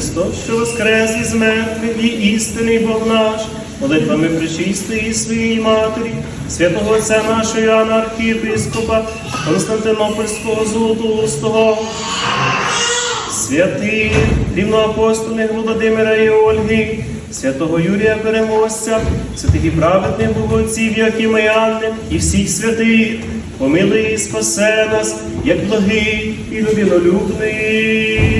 Христос, що воскрес із мертвих і істинний Бог наш, молитвами причистої своєї Матері, святого Отця нашого Іоанна Архієпископа, Константинопольського Золотоустого, святих рівноапостольних Володимира і Ольги, святого Юрія Переможця, святих і праведних богоців, Якима і Анни, і всіх святих, помилуй і спасе нас, як благий і любінолюбний.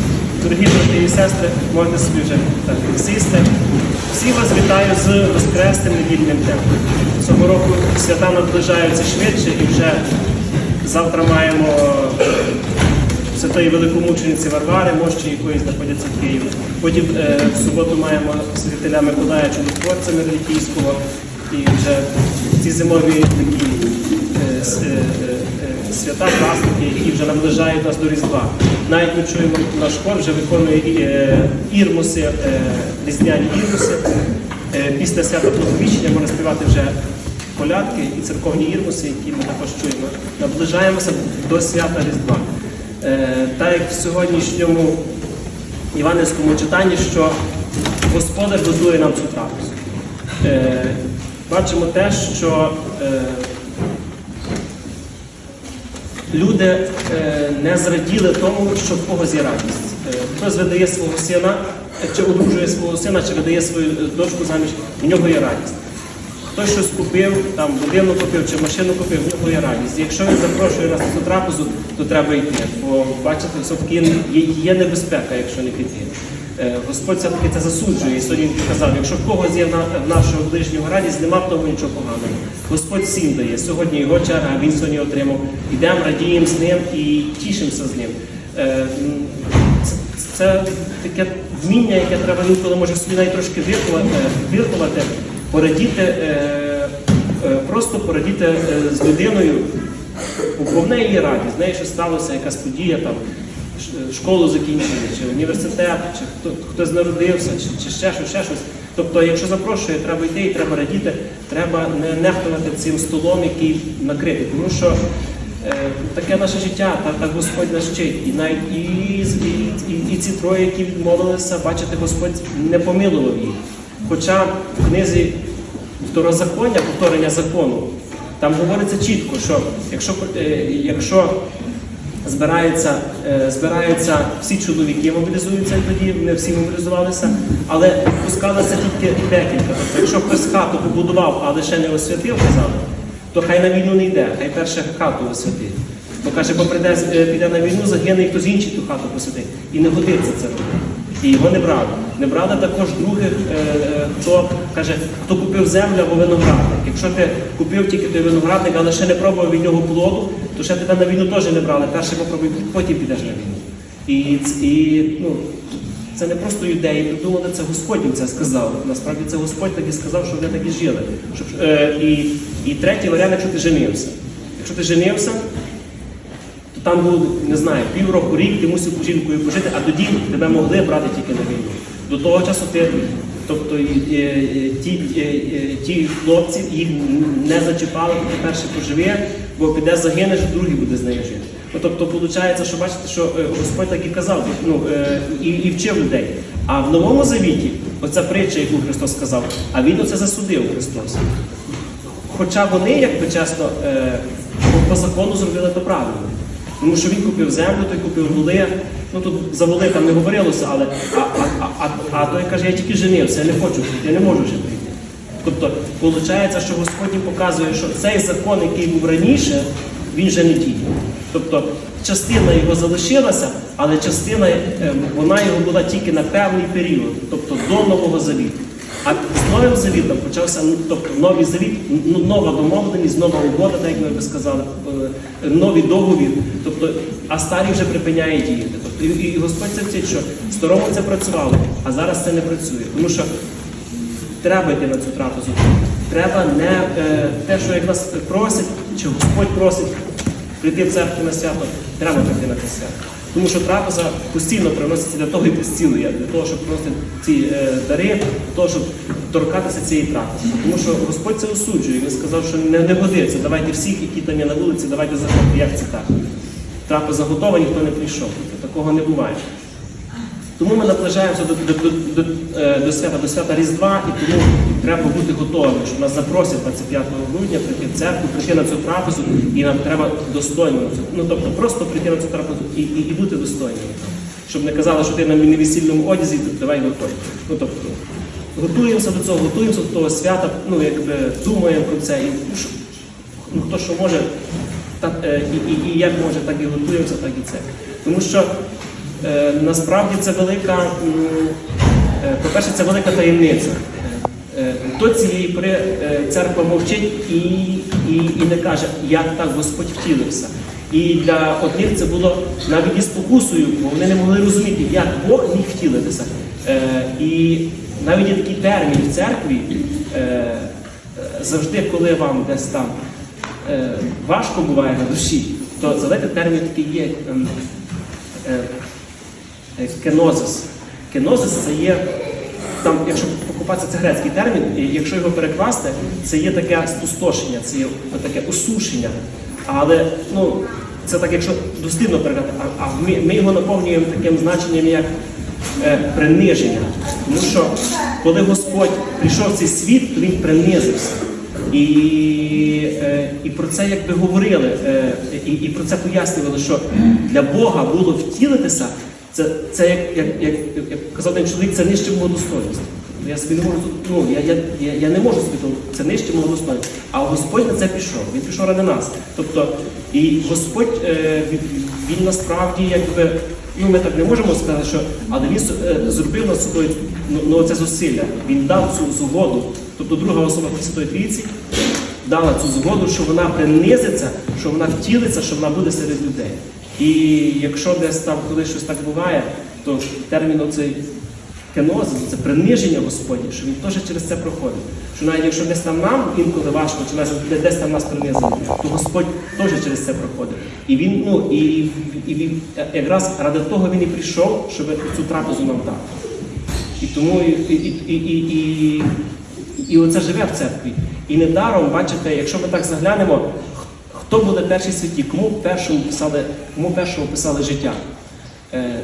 Дорогі брати і сестри, можете собі вже так сісти. Всі вас вітаю з Воскресним недільним днем. Цього року свята наближаються швидше і вже завтра маємо святої великомучениці Варвари, мощі якої знаходяться в Києві. Потім е, в суботу маємо святителя Миколая Чудотворця Миролітійського. І вже ці зимові такі е, е, е, свята, праздники, які вже наближають нас до Різдва. Навіть ми чуємо, наш хор вже виконує е, ірмуси, е, різдвяні ірмуси. Е, Після свята Благовіщення можна співати вже колядки і церковні ірмуси, які ми також чуємо. Наближаємося до свята Різдва. Так як в сьогоднішньому Іванівському читанні, що Господар готує нам цю трапезу. Бачимо те, що люди е, не зраділи тому, що в когось є радість. Е, Хтось видає свого сина, е, чи одружує свого сина, чи видає свою дочку заміж, в нього є радість. Хтось щось купив, там будинок купив чи машину купив, в нього є радість. Якщо він запрошує нас на трапезу, то треба йти. Бо бачите, є, є небезпека, якщо не піти. Е, Господь все-таки це засуджує. І сьогодні казав, якщо в когось є в нашого ближнього радість, нема в тому нічого поганого. Господь всім дає. Сьогодні його черга, він сьогодні отримав. Ідемо, радіємо з ним і тішимося з ним. Е, це- таке вміння, яке треба інколи може собі навіть трошки виховати порадіти, е, просто порадіти з людиною, бо в неї є радість, в неї щось сталося, якась подія, там, школу закінчили, чи університет, чи хто, хтось народився, чи, чи ще щось, ще щось. Тобто, якщо запрошує, треба йти і треба радіти, треба не нехтувати цим столом, який накритий. Тому що е, таке наше життя, так, так Господь нас вчить. І навіть і, і, і ці троє, які відмовилися, бачите, Господь не помилував їх. Хоча в книзі второзаконня, повторення закону, там говориться чітко, що якщо, е, якщо збираються, е, збираються всі чоловіки, мобілізуються тоді, не всі мобілізувалися, але пускалося тільки декілька. Тобто, якщо хтось хату побудував, а лише не освятив, казали, то хай на війну не йде, хай перше хату освятить. Бо каже, бо прийде, е, піде на війну, загине і хтось інший ту хату посвятить. І не годиться це робити. І його не брали. Не брали також других, е, е, хто каже, хто купив землю або виноградник. Якщо ти купив тільки той виноградник, але ще не пробував від нього плоду, то ще тебе на війну теж не брали. Перше попробуй, потім підеш на війну. І, і ну, це не просто юдеї придумали, це Господь їм це сказав. Насправді це Господь так і сказав, що вони так і жили. Щоб, е, і, і третій варіант, якщо ти женився. Якщо ти женився, там було, не знаю, півроку, рік ти мусив жінкою пожити, а тоді тебе могли брати тільки на війну. До того часу ти, тобто ті, ті хлопці їх не зачіпали, ти перше поживи, бо піде загинеш, другий буде з нею жити. Ну, тобто, виходить, що бачите, що е, Господь так і казав, ну, е, і, і вчив людей. А в Новому Завіті, оця притча, яку Христос сказав, а він оце засудив Христос. Хоча вони, якби чесно, е, по закону зробили то правильно. Тому що він купив землю, той купив воли. Ну тут за воли там не говорилося, але а, а, а, а, той каже, я тільки женився, я не хочу я не можу жити. Тобто, виходить, що Господь показує, що цей закон, який був раніше, він вже не діє. Тобто частина його залишилася, але частина, е, вона його була тільки на певний період, тобто до Нового Завіту. А з новим завітом почався ну, тобто новий завіт, ну, нова домовленість, нова угода, так як ми би сказали, е, новий договір. Тобто, а старий вже припиняє діяти. Тобто, і, Господь це вчить, що старому це працювало, а зараз це не працює. Тому що треба йти на цю трапезу. Треба не е, те, що як нас просять, чи Господь просить прийти в церкву на свято, треба прийти на те свято. Тому що трапеза постійно приноситься для того і постілує, для того, щоб приносити ці е, дари, для того, щоб торкатися цієї трапези. Тому що Господь це осуджує. Він сказав, що не, не годиться. Давайте всіх, які там є на вулиці, давайте заходити. Як це так? Трапеза готова, ніхто не прийшов. Такого не буває. Тому ми наближаємося до, до, до, до, е, до свята, свята Різдва, і тому треба бути готовими, щоб нас запросять 25 грудня прийти в церкву, прийти на цю трапезу, і нам треба достойно. Ну тобто просто прийти на цю трапезу і, і, і бути достойними. Щоб не казали, що ти на невесільному одязі, то давай виходь. Ну тобто готуємося до цього, готуємося до того свята, ну якби думаємо про це. І, ну, що- ну, хто що може, так, е, і, і, і як може, так і готуємося, так і це. Тому що насправді це велика, е, по-перше, це велика таємниця. Е, До цієї пори е, церква мовчить і, і, і не каже, як так Господь втілився. І для одних це було навіть і спокусою, бо вони не могли розуміти, як Бог міг втілитися. Е, І навіть є такий термін в церкві, е, е, завжди, коли вам десь там е, важко буває на душі, то задайте термін такий є ем, е, е, кенозис. Кенозис це є, там, якщо покупатися, це грецький термін, і якщо його перекласти, це є таке спустошення, це є таке осушення. Але ну, це так, якщо дослідно перекласти, а, а ми, ми його наповнюємо таким значенням, як е, приниження. Тому що коли Господь прийшов в цей світ, то він принизився. І, е, і про це якби говорили, е, і, і про це пояснювали, що для Бога було втілитися, це, це як, як, як, як казав один чоловік, це нижче мого достоинства. Я собі не можу ну, я, я, я, не можу собі це нижче мого достоинства. А Господь на це пішов. Він пішов ради нас. Тобто, і Господь е, він, насправді якби. Ну, ми так не можемо сказати, що але він зробив над собою ну, ну, це зусилля. Він дав цю згоду. Тобто друга особа Святої Трійці дала цю згоду, що вона принизиться, що вона втілиться, що вона буде серед людей. І якщо десь там коли щось так буває, то термін оцей кенозис, це приниження Господнє, що він теж через це проходить. Що навіть якщо десь там нам інколи важко, чи навіть десь там нас принизили, то Господь теж через це проходить. І він, ну і, і він якраз ради того він і прийшов, щоб цю трапезу нам дати. І тому і, і, і, і, і, і оце живе в церкві. І недаром, бачите, якщо ми так заглянемо, хто були перші святі, кому першому писали, кому першому писали життя? Е,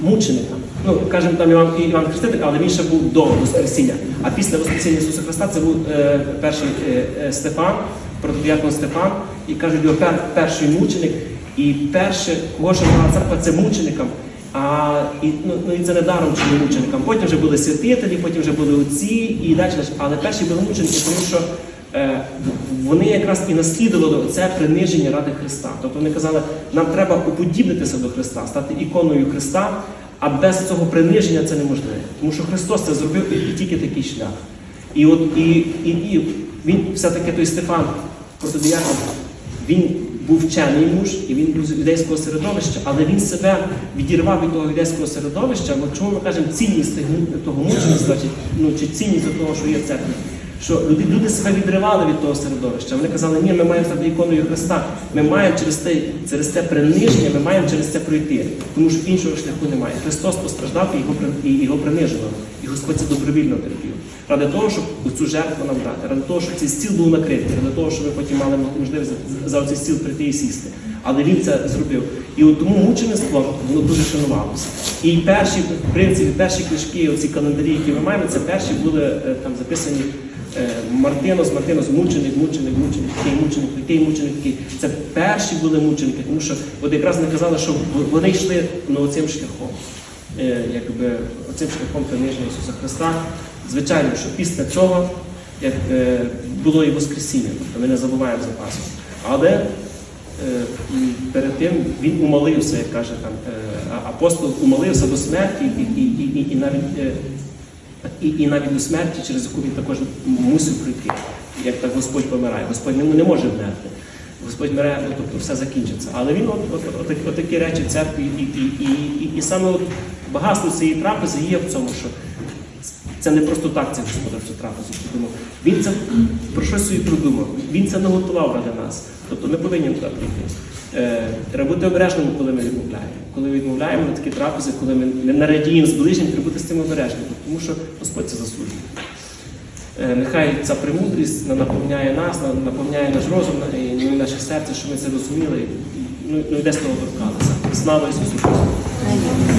мученикам. Ну, кажемо там Іван, Іван Хреститель, але він ще був до Воскресіння. А після Воскресіння Ісуса Христа це був е, перший е, е, Стефан, протодіакон Стефан, і кажуть, його пер, перший мученик. І перше, кого ж мала церква, це мученикам. А, і, ну, ну, і це не даром чи не мученикам. Потім вже були святителі, потім вже були отці і далі. Але перші були мученики, тому що вони якраз і наслідували це приниження ради Христа. Тобто вони казали, нам треба уподібнитися до Христа, стати іконою Христа, а без цього приниження це неможливо. Тому що Христос це зробив і, тільки такий шлях. І от і, і, і він все-таки той Стефан, протодіякон, він був вчений муж, і він був з юдейського середовища, але він себе відірвав від того юдейського середовища. Бо чому ми кажемо цінність того мучеництва, чи, ну, чи цінність того, що є в церкві? Що люди, люди себе відривали від того середовища. Вони казали, ні, ми маємо стати іконою Христа. Ми маємо через те, через це приниження, ми маємо через це пройти. Тому що іншого шляху немає. Христос постраждав і його, і його принижував. І Господь це добровільно терпів. Ради того, щоб цю жертву нам дати, ради того, щоб цей стіл був накритий, ради того, щоб ми потім мали можливість за- цей стіл прийти і сісти. Але він це зробив. І от тому мучеництво воно дуже шанувалося. І перші, в принципі, перші книжки, оці календарі, які ми маємо, це перші були е, там записані Мартинос, Мартинос, мученик, мученик, мученик, такий мученик, такий мученик, такий. Це перші були мученики, тому що от якраз не казали, що вони йшли ну, цим шляхом. Е, якби оцим шляхом приниження Ісуса Христа. Звичайно, що після цього як, е, було і Воскресіння, тобто ми не забуваємо за Пасху. Але е, перед тим він умолився, як каже там е, апостол, умолився до смерті і, і, і, і, навіть е, і, і навіть до смерті, через яку він також мусив пройти. Як так Господь помирає. Господь не, не може вмерти. Господь мирає, ну, тобто все закінчиться. Але він от, от, от, от, такі речі в церкві, і, і, і, і, і саме от багатство цієї трапези є в цьому, що це не просто так це господар цю трапезу придумав. Він це про щось собі придумав. Він це не готував ради нас. Тобто ми повинні туди прийти. Е, треба бути обережними, коли ми відмовляємо. Коли відмовляємо на такі трапези, коли ми не нарадіємо радіємо з треба бути з цим обережними, тому що Господь це заслужує. Е, Нехай ця премудрість наповняє нас, наповняє наш розум і ну, наше серце, щоб ми це розуміли. Ну, йде і десь того торкалися. Слава Ісусу Христу!